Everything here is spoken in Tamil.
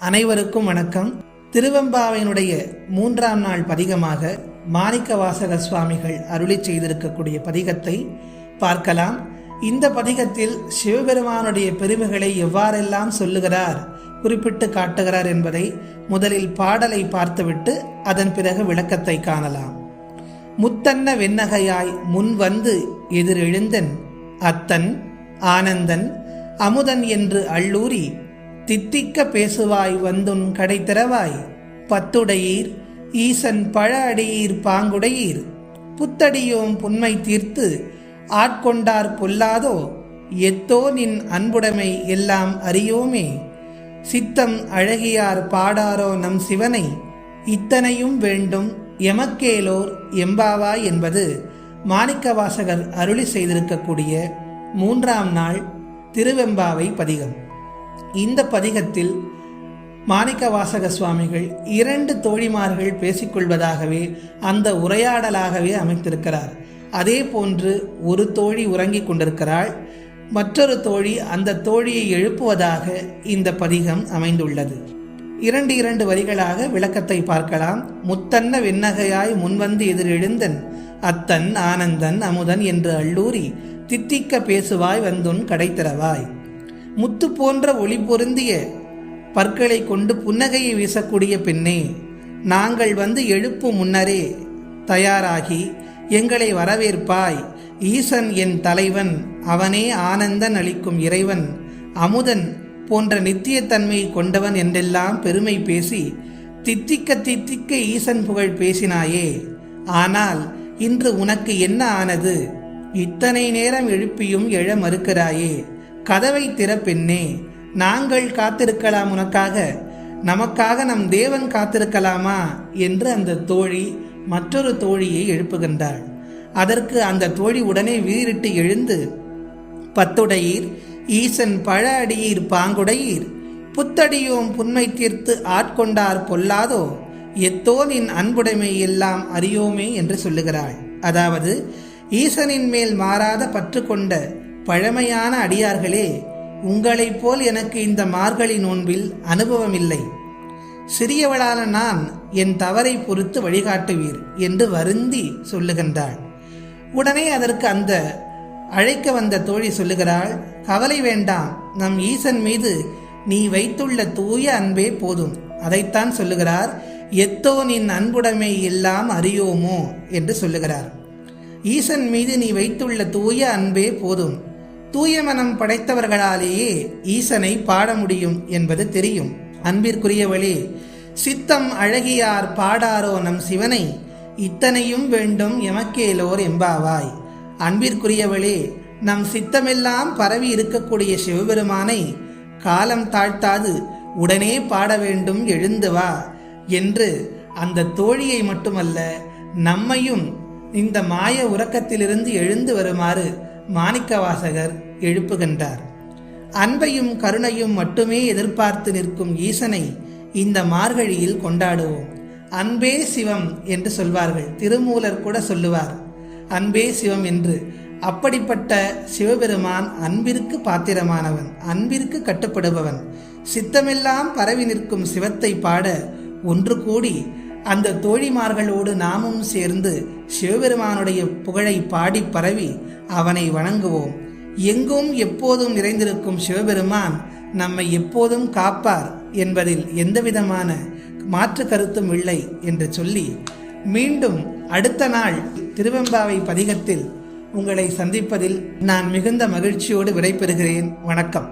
அனைவருக்கும் வணக்கம். திருவெம்பாவையினுடைய மூன்றாம் நாள் பதிகமாக மாணிக்க வாசக சுவாமிகள் அருளி செய்திருக்கக்கூடிய பதிகத்தை பார்க்கலாம். இந்த பதிகத்தில் சிவபெருமானுடைய பெருமைகளை எவ்வாறெல்லாம் சொல்லுகிறார் குறிப்பிட்டு காட்டுகிறார் என்பதை முதலில் பாடலை பார்த்துவிட்டு அதன் பிறகு விளக்கத்தை காணலாம். முத்தன்ன வெண்ணகையாய் முன் வந்து எதிரெழுந்தன் அத்தன் ஆனந்தன் அமுதன் என்று அள்ளூரி தித்திக்க பேசுவாய் வந்துன் கடை திறவாய் பத்துடையீர் ஈசன் பழ அடியீர் பாங்குடையீர். புத்தடியோம் புன்மை தீர்த்து ஆட்கொண்டார் பொல்லாதோ எத்தோ நின் அன்புடைமை எல்லாம் அறியோமே. சித்தம் அழகியார் பாடாரோ நம் சிவனை இத்தனையும் வேண்டும் எமக்கேலோர் எம்பாவாய் என்பது மாணிக்கவாசகர் அருளி செய்திருக்கக்கூடிய மூன்றாம் நாள் திருவெம்பாவை பதிகம். இந்த பதிகத்தில் மாணிக்க வாசக சுவாமிகள் இரண்டு தோழிமார்கள் பேசிக்கொள்வதாகவே அந்த உரையாடலாகவே அமைத்திருக்கிறார். அதே போன்று ஒரு தோழி உறங்கிக் கொண்டிருக்கிறாள். மற்றொரு தோழி அந்த தோழியை எழுப்புவதாக இந்த பதிகம் அமைந்துள்ளது. இரண்டு இரண்டு வரிகளாக விளக்கத்தை பார்க்கலாம். முத்தன்ன வெண்ணகையாய் முன்வந்து எதிரெழுந்தன் அத்தன் ஆனந்தன் அமுதன் என்று அள்ளூரி தித்திக்க பேசுவாய் வந்துன் கடைத்திறவாய் முத்து போன்ற ஒளி பொருந்திய பற்களை கொண்டு புன்னகையை வீசக்கூடிய பெண்ணே நாங்கள் வந்து எழுப்பும் முன்னரே தயாராகி எங்களை வரவேற்பாய். ஈசன் என் தலைவன் அவனே ஆனந்தன் அளிக்கும் இறைவன். அமுதன் போன்ற நித்தியத்தன்மை கொண்டவன் என்றெல்லாம் பெருமை பேசி தித்திக்க தித்திக்க ஈசன் புகழ் பேசினாயே. ஆனால் இன்று உனக்கு என்ன ஆனது? இத்தனை நேரம் எழுப்பியும் எழ மறுக்கிறாயே. கதவை திற பெண்ணே நாங்கள் காத்திருக்கலாம் உனக்காக. நமக்காக நம் தேவன் காத்திருக்கலாமா? என்று அந்த தோழி மற்றொரு தோழியை எழுப்புகின்றாள். அதற்கு அந்த தோழி உடனே வீறிட்டு எழுந்து பத்துடையீர் ஈசன் பழ அடியீர் பாங்குடையீர். புத்தடியோம் புன்மை தீர்த்து ஆட்கொண்டார் பொல்லாதோ? எத்தோ நின் அன்புடைமை எல்லாம் அறியோமே என்று சொல்லுகிறாள். அதாவது ஈசனின் மேல் மாறாத பற்று கொண்ட பழமையான அடியார்களே உங்களைப் போல் எனக்கு இந்த மார்கழி நோன்பில் அனுபவமில்லை. சிறியவளான நான் என் தவறை பொறுத்து வழிகாட்டுவீர் என்று வருந்தி சொல்லுகின்றாள். உடனே அதற்கு அந்த அழைக்க வந்த தோழி சொல்லுகிறாள் கவலை வேண்டாம் நம் ஈசன் மீது நீ வைத்துள்ள தூய அன்பே போதும். அதைத்தான் சொல்லுகிறார் எத்தோ நின் அன்புடைமை எல்லாம் அறியோமோ? என்று சொல்லுகிறார். ஈசன் மீது நீ வைத்துள்ள தூய அன்பே போதும். தூய மனம் படைத்தவர்களாலேயே ஈசனை பாட முடியும் என்பது தெரியும். அன்பிற்குரியவளே சித்தம் அழகியார் பாடாரோ நம் சிவனை இத்தனையும் வேண்டும் எமக்கேலோர் எம்பாவாய் அன்பிற்குரியவளே நம் சித்தமெல்லாம் பரவி இருக்கக்கூடிய சிவபெருமானை காலம் தாழ்த்தாது உடனே பாட வேண்டும் எழுந்து வா என்று அந்த தோழியை மட்டுமல்ல நம்மையும் இந்த மாய உறக்கத்திலிருந்து எழுந்து வருமாறு மாணிக்கவாசகர் எழுப்புகின்றார். அன்பையும் கருணையும் மட்டுமே எதிர்பார்த்து நிற்கும் ஈசனை இந்த மார்கழியில் கொண்டாடுவோம். அன்பே சிவம் என்று சொல்வார்கள். திருமூலர் கூட சொல்லுவார். அன்பே சிவம் என்று. அப்படிப்பட்ட சிவபெருமான் அன்பிற்கு பாத்திரமானவன் அன்பிற்கு கட்டுப்படுபவன். சித்தமெல்லாம் பரவி நிற்கும் சிவத்தை பாட ஒன்று கூடி அந்த தோழிமார்களோடு நாமும் சேர்ந்து சிவபெருமானுடைய புகழை பாடி பரவி அவனை வணங்குவோம். எங்கும் எப்போதும் நிறைந்திருக்கும் சிவபெருமான் நம்மை எப்போதும் காப்பார் என்பதில் எந்தவிதமான மாற்று கருத்தும் இல்லை என்று சொல்லி மீண்டும் அடுத்த நாள் திருவெம்பாவை பதிகத்தில் உங்களை சந்திப்பதில் நான் மிகுந்த மகிழ்ச்சியோடு விடைபெறுகிறேன். வணக்கம்.